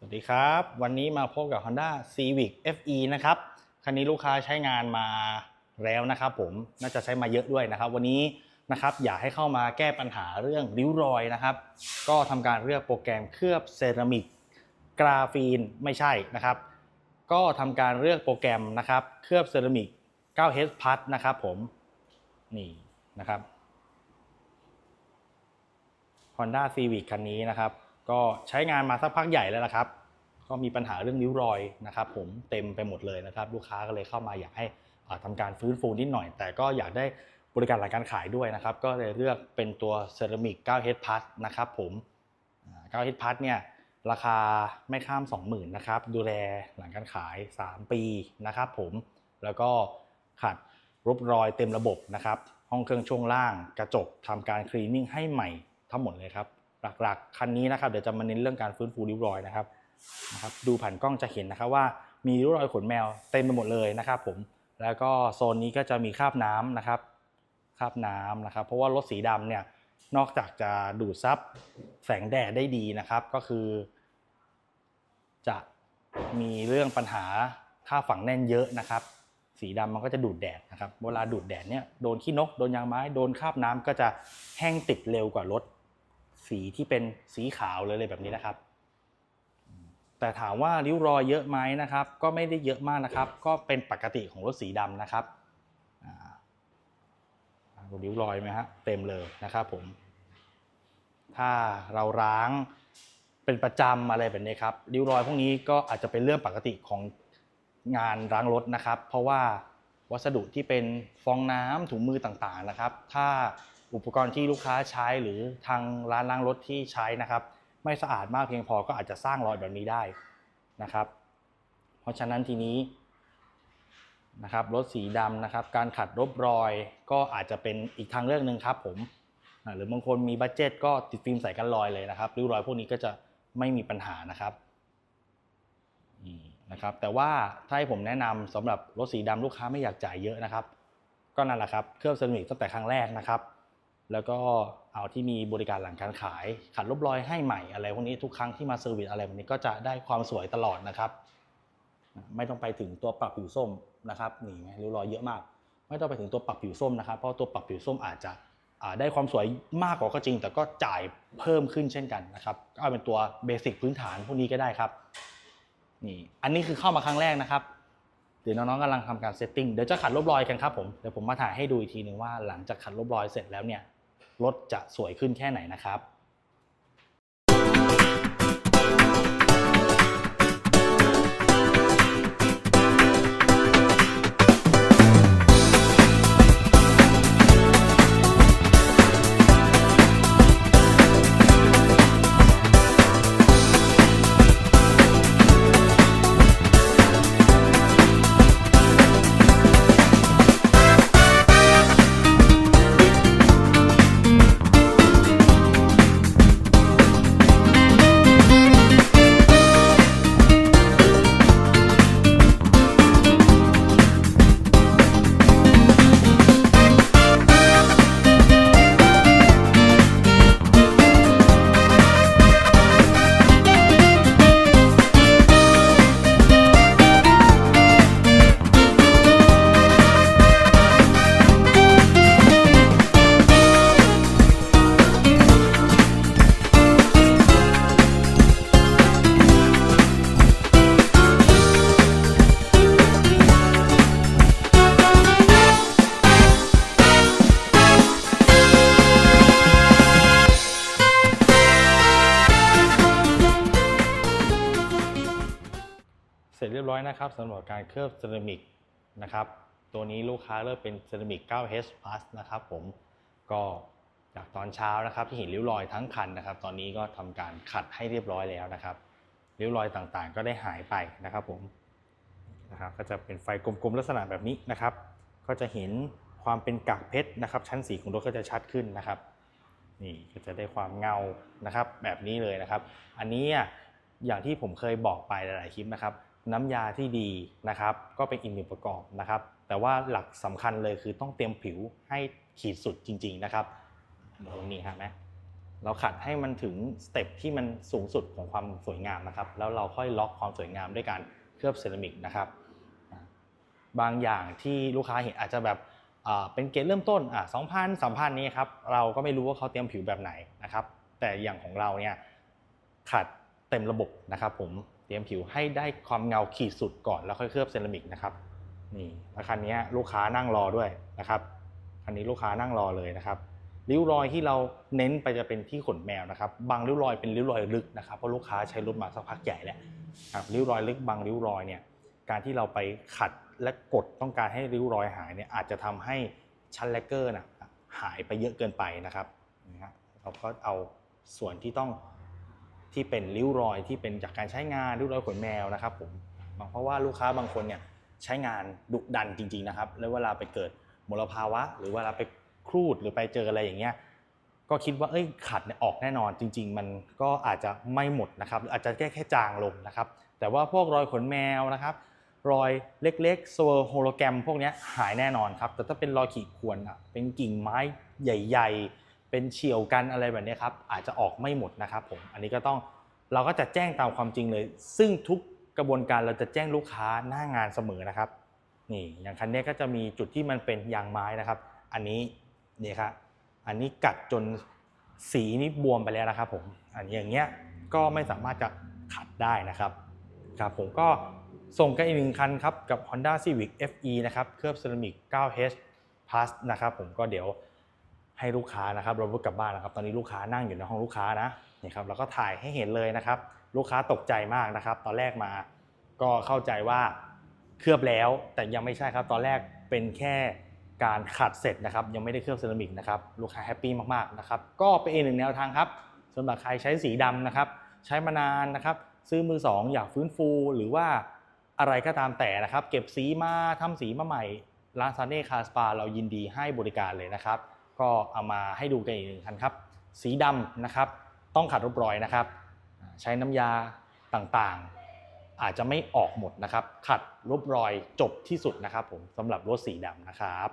สวัสดีครับ วันนี้มาพบกับ Honda Civic FE นะครับ คันนี้ลูกค้าใช้งานมาแล้วนะครับผม น่าจะใช้มาเยอะด้วยนะครับ วันนี้นะครับอยากให้เข้ามาแก้ปัญหาเรื่องริ้วรอยนะครับ ก็ทำการเลือกโปรแกรมเคลือบเซรามิกกราฟีนไม่ใช่นะครับ ก็ทำการเลือกโปรแกรมนะครับ เคลือบเซรามิก 9H Plus นะครับผม นี่นะครับ Honda Civic คันนี้นะครับ ก็ใช้งานมาสักพักใหญ่แล้วนะครับ ก็มีปัญหาเรื่องริ้วรอยนะครับ ผมเต็มไปหมดเลยนะครับ ลูกค้าก็เลยเข้ามาอยากให้อ่าทำการฟื้นฟูนิดหน่อย แต่ก็อยากได้บริการหลังการขายด้วยนะครับ ก็เลยเลือกเป็นตัวเซรามิก 9H Plus นะครับผมอ่า 9H Plus เนี่ยราคาไม่ข้าม 20,000นะครับ ดูแลหลังการขาย 3 ปีนะครับผม แล้วก็ขัดรบรอยเต็มระบบนะครับ ห้องเครื่องช่วงล่าง กระจกทำการคลีนนิ่งให้ใหม่ทั้งหมดเลยครับ หลักๆ คันนี้นะครับเดี๋ยวจะมาเน้นเรื่องการฟื้นฟูริ้วรอยนะครับนะครับ ดูผ่านกล้องจะเห็นนะครับว่ามีริ้วรอยขนแมวเต็มไปหมดเลยนะครับผมแล้วก็โซนนี้ก็จะมีคราบน้ำนะครับคราบน้ำนะครับ เพราะว่ารถสีดำเนี่ยนอกจากจะดูดซับแสงแดดได้ดีนะครับ ก็คือ จะมีเรื่องปัญหาค่าฝังแน่นเยอะนะครับ สีดำมันก็จะดูดแดดนะครับ เวลาดูดแดดเนี่ยโดนขี้นกโดนยางไม้โดนคราบน้ำก็จะแห้งติดเร็วกว่ารถ สีที่เป็นสีขาวเลยเลยแบบนี้นะครับ แต่ถามว่าริ้วรอยเยอะไหมนะครับ ก็ไม่ได้เยอะมากนะครับ ก็เป็นปกติของรถสีดำนะครับอ่าดูริ้วรอยไหมฮะเต็มเลยนะครับผม ถ้าเราล้างเป็นประจำอะไรแบบนี้ครับริ้วรอยพวกนี้ก็อาจจะเป็นเรื่องปกติของงานล้างรถนะครับ เพราะว่าวัสดุที่เป็นฟองน้ำถุงมือต่างๆนะครับ ถ้า อุปกรณ์ที่ลูกค้าใช้หรือทางร้านล้างรถที่ใช้นะครับ ไม่สะอาดมากเพียงพอก็อาจจะสร้างรอยแบบนี้ได้นะครับ เพราะฉะนั้นทีนี้นะครับรถสีดำนะครับ การขัดรบรอยก็อาจจะเป็นอีกทางเลือกหนึ่งครับผมหรือบางคนมีบัตเจตก็ติดฟิล์มใส่กันรอยเลยนะครับริ้วรอยพวกนี้ก็จะไม่มีปัญหานะครับนะครับ แต่ว่าถ้าให้ผมแนะนำสำหรับรถสีดำลูกค้าไม่อยากจ่ายเยอะนะครับ ก็นั่นแหละครับเคลือบเซรามิกตั้งแต่ครั้งแรกนะครับ แล้วก็เอาที่มีบริการหลังการขายขัดลบรอยให้ใหม่อะไรพวกนี้ทุกครั้งที่มาเซอร์วิสอะไรแบบนี้ก็จะได้ความสวยตลอดนะครับ ไม่ต้องไปถึงตัวปรับผิวส้มนะครับนี่ไงริ้วรอยเยอะมาก ไม่ต้องไปถึงตัวปรับผิวส้มนะครับ เพราะตัวปรับผิวส้มอาจจะได้ความสวยมากกว่าก็จริง แต่ก็จ่ายเพิ่มขึ้นเช่นกันนะครับก็เอาเป็นตัวเบสิกพื้นฐานพวกนี้ก็ได้ครับนี่อันนี้คือเข้ามาครั้งแรกนะครับเดี๋ยวน้องๆกำลังทำการเซตติ้งเดี๋ยวจะขัดลบรอยกันครับผมเดี๋ยวผมมาถ่ายให้ดูอีกทีหนึ่งว่าหลังจากขัดลบรอยเสร็จแล้วเนี่ย รถจะสวยขึ้นแค่ไหนนะครับ เรียบร้อยนะครับสำหรับการเคลือบเซรามิกนะครับ ตัวนี้ลูกค้าเลือกเป็นเซรามิก 9H Plus นะครับผมก็จากตอนเช้านะครับที่เห็นริ้วรอยทั้งคันนะครับ ตอนนี้ก็ทำการขัดให้เรียบร้อยแล้วนะครับริ้วรอยต่างๆ ก็ได้หายไปนะครับผมนะครับก็จะเป็นไฟกลมๆลักษณะแบบนี้นะครับ ก็จะเห็นความเป็นกากเพชรนะครับ ชั้นสีของรถก็จะชัดขึ้นนะครับนี่ก็จะได้ความเงานะครับแบบนี้เลยนะครับ อันนี้อะอย่างที่ผมเคยบอกไปหลายๆคลิปนะครับ น้ำยาที่ดีนะครับ ก็เป็นอีกหนึ่งประกอบนะครับ แต่ว่าหลักสำคัญเลยคือต้องเตรียมผิวให้ขีดสุดจริง ๆนะครับตรงนี้ครับไหมเราขัดให้มันถึงสเต็ปที่มันสูงสุดของความสวยงามนะครับ แล้วเราค่อยล็อกความสวยงามด้วยการเคลือบเซรามิกนะครับ บางอย่างที่ลูกค้าเห็นอาจจะแบบเป็นเกรดเริ่มต้นอะสองพันสามพันนี้ครับเราก็ไม่รู้ว่าเขาเตรียมผิวแบบไหนนะครับ แต่อย่างของเราเนี่ยขัดเต็มระบบนะครับผม เตรียมผิวให้ได้ความเงาขีดสุดก่อนแล้วค่อยเคลือบเซรามิกนะครับนี่แล้วคันนี้ลูกค้านั่งรอด้วยนะครับคันนี้ลูกค้านั่งรอเลยนะครับริ้วรอยที่เราเน้นไปจะเป็นที่ขนแมวนะครับ บางริ้วรอยเป็นริ้วรอยลึกนะครับเพราะลูกค้าใช้รถมาสักพักใหญ่แล้วครับริ้วรอยลึกบางริ้วรอยเนี่ยการที่เราไปขัดและกดต้องการให้ริ้วรอยหายเนี่ยอาจจะทำให้ชั้นแลกเกอร์นะหายไปเยอะเกินไปนะครับนะฮะเราก็เอาส่วนที่ต้อง ที่เป็นริ้วรอยที่เป็นจากการใช้งานริ้วรอยขนแมวนะครับผมเพราะว่าลูกค้าบางคนเนี่ยใช้งานดุดันจริงๆนะครับแล้วเวลาไปเกิดมลภาวะ หรือเวลาไปครูดหรือไปเจออะไรอย่างเงี้ยก็คิดว่าเอ้ยขัดเนี่ยออกแน่นอนจริง ๆ มันก็อาจจะไม่หมดนะครับ อาจจะแค่แค่จางลงนะครับ แต่ว่าพวกรอยขนแมวนะครับ รอยเล็กๆโซโฮโลแกรมพวกนี้หายแน่นอนครับ แต่ถ้าเป็นรอยขีดข่วนอะเป็นกิ่งไม้ใหญ่ ๆ เป็นเฉียวกันอะไรแบบนี้ครับอาจจะออกไม่หมดนะครับผมอันนี้ก็ต้องเราก็จะแจ้งตามความจริงเลย ซึ่งทุกกระบวนการเราจะแจ้งลูกค้าหน้างานเสมอนะครับนี่อย่างคันนี้ก็จะมีจุดที่มันเป็นยางไม้นะครับ อันนี้นี่ครับอันนี้กัดจนสีนี่บวมไปแล้วนะครับผมอันนี้อย่างเงี้ยก็ไม่สามารถจะขัดได้นะครับครับผมก็ส่งกันอีกหนึ่งคันครับกับ Honda Civic FE นะครับเคลือบเซรามิก 9H Plus นะครับผมก็เดี๋ยว ให้ลูกค้านะครับรถกลับบ้านนะครับ ตอนนี้ลูกค้านั่งอยู่ในห้องลูกค้านะนี่ครับแล้วก็ถ่ายให้เห็นเลยนะครับ ลูกค้าตกใจมากนะครับ ตอนแรกมาก็เข้าใจว่าเคลือบแล้วแต่ยังไม่ใช่ครับ ตอนแรกเป็นแค่การขัดเสร็จนะครับ ยังไม่ได้เคลือบเซรามิกนะครับลูกค้าแฮปปี้มากๆนะครับก็เป็นอีกหนึ่งแนวทางครับสำหรับใครใช้สีดำนะครับ ใช้มานานนะครับ ซื้อมือสองอยากฟื้นฟูหรือว่าอะไรก็ตามแต่นะครับ เก็บสีมาทำสีมาใหม่ร้านซาเน่คาสปาเรายินดีให้บริการเลยนะครับ ก็เอามาให้ดูกันอีกหนึ่งคันครับ สีดำนะครับต้องขัดรบรอยนะครับ ใช้น้ำยาต่างๆ อาจจะไม่ออกหมดนะครับ ขัดรบรอยจบที่สุดนะครับผมสำหรับรถสีดำนะครับ